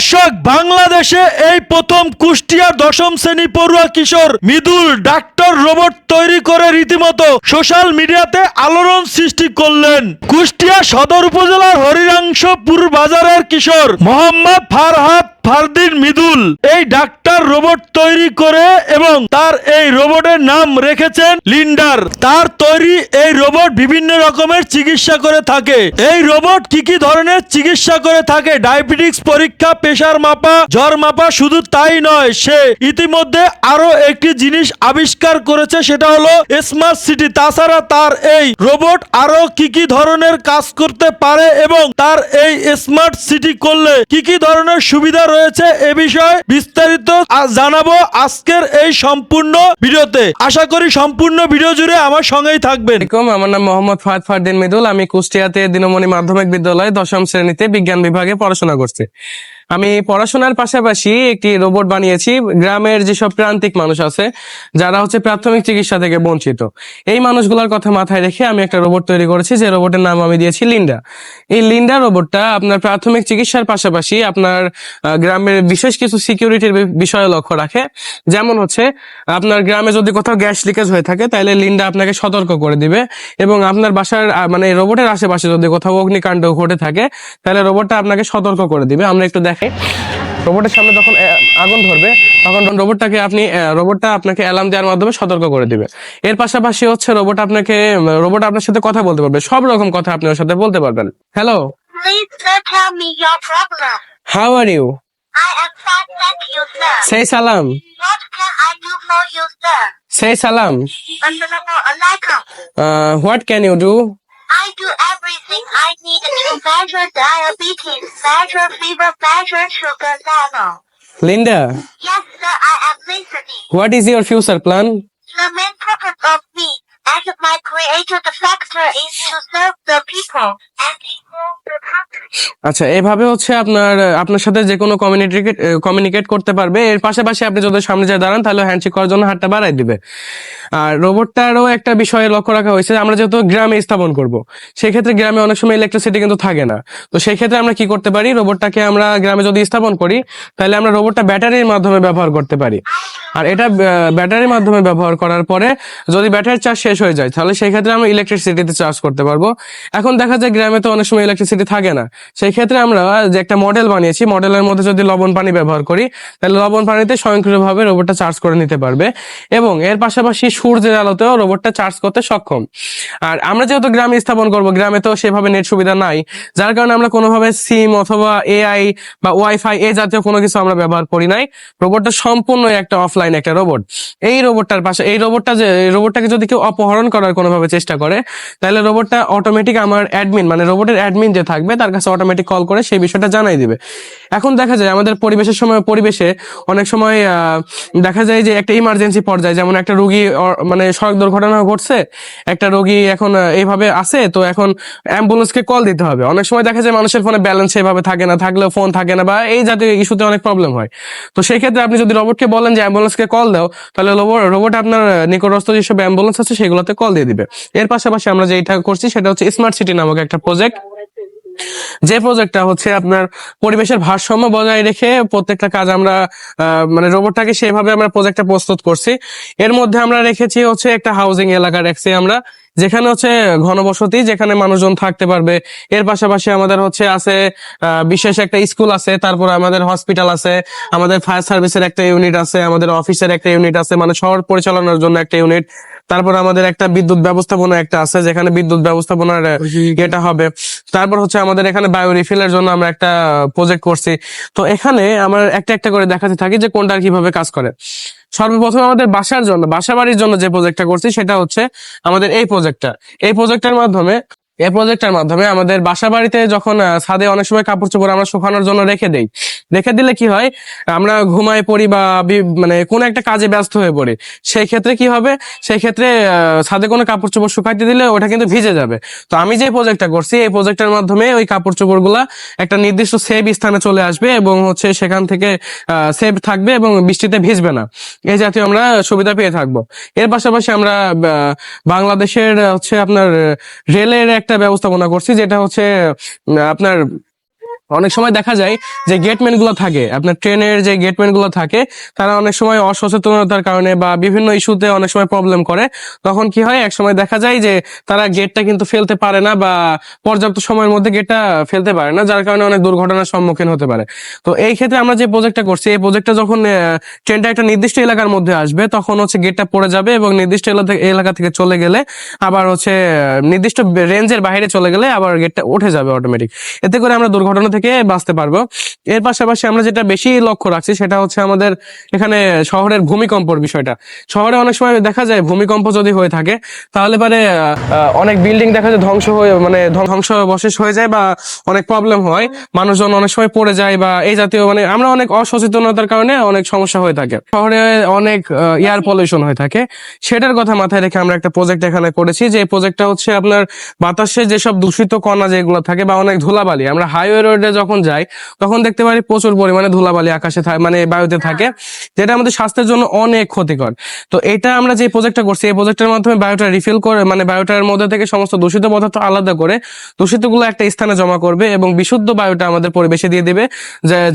দর্শক, বাংলাদেশে এই প্রথম কুষ্টিয়ার দশম শ্রেণি পড়ুয়া কিশোর মৃদুল ডাক্তার রোবট তৈরি করে রীতিমতো সোশ্যাল মিডিয়াতে আলোড়ন সৃষ্টি করলেন। কুষ্টিয়া সদর উপজেলার হরিরাংশপুর বাজারের কিশোর মোহাম্মদ ফারহাদ ফারদিন মৃদুল এই ডাক্তার রোবট তৈরি করে এবং তার এই রোবটের নাম রেখেছেন লিন্ডার। তার তৈরি এই রোবট বিভিন্ন রকমের চিকিৎসা করে থাকে। এই রোবট কি কি ধরনের চিকিৎসা করে থাকে? ডায়াবেটিক্স পরীক্ষা প্রেশার মাপা, জ্বর মাপা শুধু তাই নয়, সে ইতিমধ্যে আরও একটি জিনিস আবিষ্কার করেছে, সেটা হলো স্মার্ট সিটি তাছাড়া তার এই রোবট আরও কি কি ধরনের কাজ করতে পারে এবং তার এই স্মার্ট সিটি করলে কি কি ধরনের সুবিধা রয়েছে এ বিষয়ে বিস্তারিত জানাব আজকের এই সম্পূর্ণ ভিডিওতে। আশা করি সম্পূর্ণ ভিডিও জুড়ে আমার সঙ্গেই থাকবেন। আমার নাম মোহাম্মদ ফাহাদ ফারদিন মিদুল। আমি কুষ্টিয়াতে দিনমণি মাধ্যমিক বিদ্যালয়ে দশম শ্রেণীতে বিজ্ঞান বিভাগে পড়াশোনা করছি। আমি পড়াশোনার পাশাপাশি একটি রোবট বানিয়েছি। গ্রামের যেসব প্রান্তিক মানুষ আছে, যারা হচ্ছে প্রাথমিক চিকিৎসা থেকে বঞ্চিত, এই মানুষগুলোর কথা মাথায় রেখে আমি একটা রোবট তৈরি করেছি, যে রোবটের নাম আমি দিয়েছি লিন্ডা। এই লিন্ডা রোবটটা আপনার প্রাথমিক চিকিৎসার পাশাপাশি আপনার গ্রামের বিশেষ কিছু সিকিউরিটির বিষয়ে লক্ষ্য রাখে। যেমন হচ্ছে, আপনার গ্রামে যদি কোথাও গ্যাস লিকেজ হয়ে থাকে, তাহলে লিন্ডা আপনাকে সতর্ক করে দিবে এবং আপনার বাসার মানে রোবটের আশেপাশে যদি কোথাও অগ্নিকাণ্ড ঘটে থাকে, তাহলে রোবটটা আপনাকে সতর্ক করে দিবে। আমরা একটু দেখাই রোবটের সামনে যখন আগুন ধরবে তখন রোবটটাকে আপনি রোবটটা আপনাকে অ্যালার্ম দেওয়ার মাধ্যমে সতর্ক করে দিবে। এর পাশাপাশি হচ্ছে রোবট আপনাকে রোবট আপনার সাথে কথা বলতে পারবে। সব রকম কথা আপনি ওর সাথে বলতে পারবেন। হ্যালো. How are you. সেই সালাম? সেই সালাম what can you do I do diabetes, measure fever, measure sugar level. Linda. Yes, sir, I am listening. What is your future plan? The main purpose of me as my creative factor is to serve the people and আচ্ছা এভাবে হচ্ছে আপনার আপনার সাথে যে কোনো communicate communicate করতে পারবে। এর পাশাপাশি আপনি যদি সামনে যায় দাঁড়ান, তাহলে হ্যান্ডশেক করার জন্য হাতটা বাড়াই দিবে। আর রোবটটারও একটা বিষয়ে লক্ষ্য রাখা হয়েছে, আমরা যেহেতু গ্রামে স্থাপন করব, সেক্ষেত্রে গ্রামে অনেক সময় ইলেকট্রিসিটি কিন্তু থাকে না। তো সেই ক্ষেত্রে আমরা কি করতে পারি? রোবটটাকে আমরা গ্রামে যদি স্থাপন করি, তাহলে আমরা রোবটটা ব্যাটারির মাধ্যমে ব্যবহার করতে পারি। আর এটা ব্যাটারির মাধ্যমে ব্যবহার করার পরে যদি ব্যাটারির চার্জ শেষ হয়ে যায়, তাহলে সেই ক্ষেত্রে আমরা ইলেকট্রিসিটিতে চার্জ করতে পারব। এখন দেখা যায় গ্রামে তো অনেক সময় ইলেকট্রিসিটি থাকে না। সেই ক্ষেত্রে আমরা যে একটা মডেল বানিয়েছি মডেলের মধ্যে যদি লবণ পানি ব্যবহার করি, তাহলে লবণ পানিতে স্বয়ংক্রিয়ভাবে রোবটটা চার্জ করে নিতে পারবে এবং এর পাশাপাশি সূর্যের আলোতেও রোবটটা চার্জ করতে সক্ষম। আর আমরা যেহেতু গ্রামে স্থাপন করব, গ্রামে তো সেভাবে নেট সুবিধা নাই। যার কারণে আমরা কোনোভাবে সিম অথবা এআই বা ওয়াইফাই এ জাতীয় কোনো কিছু আমরা ব্যবহার করি নাই। রোবটটা সম্পূর্ণ একটা অফলাইন একটা রোবট এই রোবটটার পাশে, এই রোবটটা যে রোবটটাকে যদি কেউ অপহরণ করার কোনোভাবে চেষ্টা করে, তাহলে রোবটটা অটোমেটিক আমার অ্যাডমিন মানে রোবটের অ্যাডমিন যে থাকবে, তার কাছে অটোমেটিক কল করে সেই বিষয়টা জানাই দিবে। এখন দেখা যায়, আমাদের পরিবেশের সময় পরিবেশে অনেক সময় দেখা যায় যে একটা ইমার্জেন্সি পর্যায়ে, যেমন একটা রোগী মানে সড়ক দুর্ঘটনা ঘটছে, একটা রোগী এখন এইভাবে আছে, তো এখন অ্যাম্বুলেন্সকে কল দিতে হবে। অনেক সময় দেখা যায় মানুষের ফোনে ব্যালেন্স সেভাবে থাকে না, থাকলেও ফোন থাকে না, বা এই জাতীয় ইস্যুতে অনেক প্রবলেম হয়। তো সেই ক্ষেত্রে আপনি যদি রোবটকে বলেন যে অ্যাম্বুলেন্সকে কল দাও, তাহলে রোবট আপনার নিকটস্থ যেসব অ্যাম্বুলেন্স আছে, সেগুলোতে কল দিয়ে দিবে। এর পাশাপাশি আমরা যেটা করছি, সেটা হচ্ছে স্মার্ট সিটি নামক একটা প্রজেক্ট যে প্রজেক্টটা হচ্ছে আপনার পরিবেশের ভারসাম্য বজায় রেখে প্রত্যেকটা কাজ আমরা মানে রোবটটাকে সেভাবে আমরা প্রজেক্টটা প্রস্তুত করছি। এর মধ্যে আমরা রেখেছি হচ্ছে একটা হাউজিং এলাকা রাখছি আমরা, যেখানে হচ্ছে ঘনবসতি, যেখানে মানুষজন থাকতে পারবে। এর পাশাপাশি আমাদের হচ্ছে আছে বিশেষ একটা স্কুল আছে, তারপর আমাদের হসপিটাল আছে, আমাদের ফায়ার সার্ভিসের একটা ইউনিট আছে, আমাদের অফিসের একটা ইউনিট আছে মানে শহর পরিচালনার জন্য একটা ইউনিট তারপর আমাদের একটা বিদ্যুৎ ব্যবস্থাপনা একটা আছে যেখানে বিদ্যুৎ ব্যবস্থাপনার এটা হবে। তারপর হচ্ছে আমাদের এখানে বায়ো রিফিলের জন্য আমরা একটা প্রজেক্ট করছি। তো এখানে আমার একটা একটা করে দেখাতে থাকি যে কোনটা কীভাবে কাজ করে। সর্বপ্রথম আমাদের বাসার জন্য বাসা বাড়ির জন্য যে প্রজেক্টটা করছি সেটা হচ্ছে আমাদের এই প্রজেক্টটা এই প্রজেক্টের মাধ্যমে এই প্রজেক্টের মাধ্যমে আমাদের বাসা বাড়িতে যখন ছাদে অনেক সময় কাপড় চোপড় আমরা শুকানোর জন্য রেখে দেই রেখে দিলে কি হয়? আমরা ঘুমায় পড়ি বা মানে কোনো একটা কাজে ব্যস্ত হয়ে পড়ি। সেই ক্ষেত্রে কি হবে? সেই ক্ষেত্রে ছাদে কোনো কাপড় চোপড় শুকাইতে দিলে ওটা কিন্তু ভিজে যাবে। তো আমি যে প্রজেক্টটা করছি, এই প্রজেক্টের মাধ্যমে ওই কাপড় চোপড়গুলা একটা নির্দিষ্ট সেভ স্থানে চলে আসবে এবং হচ্ছে সেখান থেকে সেভ থাকবে এবং বৃষ্টিতে ভিজবে না। এই জাতীয় আমরা সুবিধা পেয়ে থাকব। এর পাশাপাশি আমরা বাংলাদেশের হচ্ছে আপনার রেলের একটা ব্যবস্থাপনা করছি, যেটা হচ্ছে আপনার অনেক সময় দেখা যায় যে গেটম্যানগুলো থাকে, আপনার ট্রেনের যে গেটম্যানগুলো থাকে, তারা অনেক সময় অসচেতনতার কারণে বা বিভিন্ন ইস্যুতে অনেক সময় প্রবলেম করে। তখন কি হয়, এক সময় দেখা যায় যে তারা গেটটা কিন্তু ফেলতে পারে না বা পর্যাপ্ত সময়ের মধ্যে গেটটা ফেলতে পারে না, যার কারণে অনেক দুর্ঘটনার সম্মুখীন হতে পারে। তো এই ক্ষেত্রে আমরা যে প্রজেক্টটা করছি, এই প্রজেক্টটা যখন ট্রেনটা একটা নির্দিষ্ট এলাকার মধ্যে আসবে, তখন হচ্ছে গেটটা পড়ে যাবে এবং নির্দিষ্ট এলাকা থেকে চলে গেলে আবার হচ্ছে নির্দিষ্ট রেঞ্জের বাইরে চলে গেলে আবার গেটটা উঠে যাবে অটোমেটিক এতে করে আমরা দুর্ঘটনা থেকে বাঁচতে পারব। এর পাশাপাশি আমরা যেটা বেশি লক্ষ্য রাখছি সেটা হচ্ছে আমাদের এখানে শহরের ভূমিকম্পর বিষয়টা। শহরে অনেক সময় দেখা যায় ভূমিকম্প যদি হয়ে থাকে, তাহলে পারে অনেক বিল্ডিং দেখা যায় ধ্বংস হয়ে মানে ধ্বংস বশেষ হয়ে যায় বা অনেক প্রবলেম হয়। মানুষজন অনেক সময় পড়ে যায় বা এই জাতীয় মানে আমরা অনেক অসচেতনতার কারণে অনেক সমস্যা হয়ে থাকে। শহরে অনেক এয়ার পলিউশন হয়ে থাকে। সেটার কথা মাথায় রেখে আমরা একটা প্রজেক্ট এখানে করেছি, যে প্রজেক্টটা হচ্ছে আপনার বাতাসে যেসব দূষিত কণা যেগুলো থাকে বা অনেক ধুলাবালি, আমরা হাইওয়ে রোডে যখন যাই, তখন দেখতে পারি প্রচুর পরিমাণে ধুলাবালি আকাশে মানে বায়ুতে থাকে, যেটা আমাদের স্বাস্থ্যের জন্য অনেক ক্ষতিকর। তো এটা আমরা যে প্রজেক্টটা করছি, এই প্রজেক্টের মাধ্যমে বায়োটা রিফিল করে মানে বায়োটার মধ্যে থেকে সমস্ত দূষিত পদার্থ আলাদা করে দূষিতগুলো একটা স্থানে জমা করবে এবং বিশুদ্ধ বায়ুটা আমাদের পরিবেশে দিয়ে দিবে।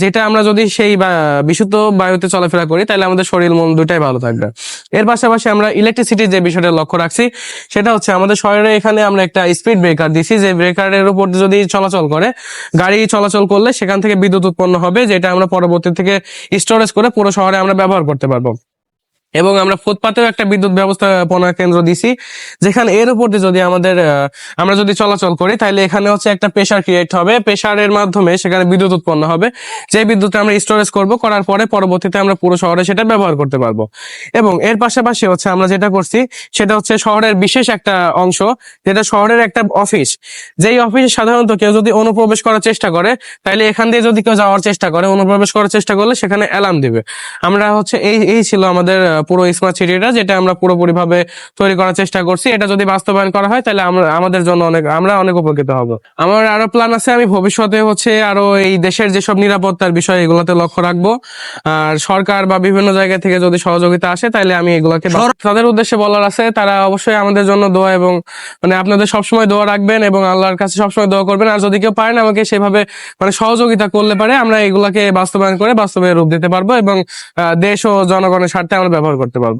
যেটা আমরা যদি সেই বিশুদ্ধ বায়ুতে চলাফেরা করি, তাহলে আমাদের শরীর মন দুটাই ভালো থাকবে। এর পাশাপাশি আমরা ইলেকট্রিসিটির যে বিষয়টা লক্ষ্য রাখছি, সেটা হচ্ছে আমাদের শহরে এখানে আমরা একটা স্পিড ব্রেকার দিছি, যে ব্রেকারের উপর যদি চলাচল করে, গাড়ি চলাচল করলে সেখান থেকে বিদ্যুৎ উৎপন্ন হবে যেটা আমরা পরবর্তী থেকে স্টোরেজ করে পুরো শহরে আমরা ব্যবহার করতে পারব। এবং আমরা ফুটপাতেও একটা বিদ্যুৎ ব্যবস্থাপনা কেন্দ্র দিছি, যেখানে এর উপর দিয়ে যদি আমাদের আমরা যদি চলাচল করি তাহলে এখানে হচ্ছে একটা প্রেশার ক্রিয়েট হবে। প্রেশারের মাধ্যমে সেখানে বিদ্যুৎ উৎপন্ন হবে। যে বিদ্যুৎটা আমরা স্টোরেজ করব, করার পরে পরবর্তীতে আমরা পুরো শহরে সেটা ব্যবহার করতে পারব। এবং এর পাশাপাশি হচ্ছে আমরা যেটা করছি, সেটা হচ্ছে শহরের বিশেষ একটা অংশ, যেটা শহরের একটা অফিস যেই অফিসে সাধারণত কেউ যদি অনুপ্রবেশ করার চেষ্টা করে তাহলে এখান দিয়ে যদি কেউ যাওয়ার চেষ্টা করে, অনুপ্রবেশ করার চেষ্টা করলে সেখানে অ্যালার্ম দিবে। আমরা হচ্ছে এই এই ছিল আমাদের পুরো স্মার্ট সিটিটা যেটা আমরা পুরোপুরি ভাবে তৈরি করার চেষ্টা করছি। এটা যদি বাস্তবায়ন করা হয় তাহলে আমরা আমাদের জন্য অনেক আমরা অনেক উপকৃত হব। আমার আরও প্ল্যান আছে আমি ভবিষ্যতে হচ্ছে আরও এই দেশের যেসব নিরাপত্তার বিষয় এগুলোতে লক্ষ্য রাখব। আর সরকার বা বিভিন্ন জায়গা থেকে যদি সহযোগিতা আসে তাহলে আমি এগুলোকে তাদের উদ্দেশ্যে বলার আছে তারা অবশ্যই আমাদের জন্য দোয়া এবং মানে আপনাদের সবসময় দোয়া রাখবেন এবং আল্লাহর কাছে সবসময় দোয়া করবেন। আর যদি কেউ পারেন আমাকে সেভাবে মানে সহযোগিতা করলে পারে আমরা এগুলাকে বাস্তবায়ন করে বাস্তবে রূপ দিতে পারব এবং দেশ ও জনগণের স্বার্থে আমরা ব্যবহার করতে পারব।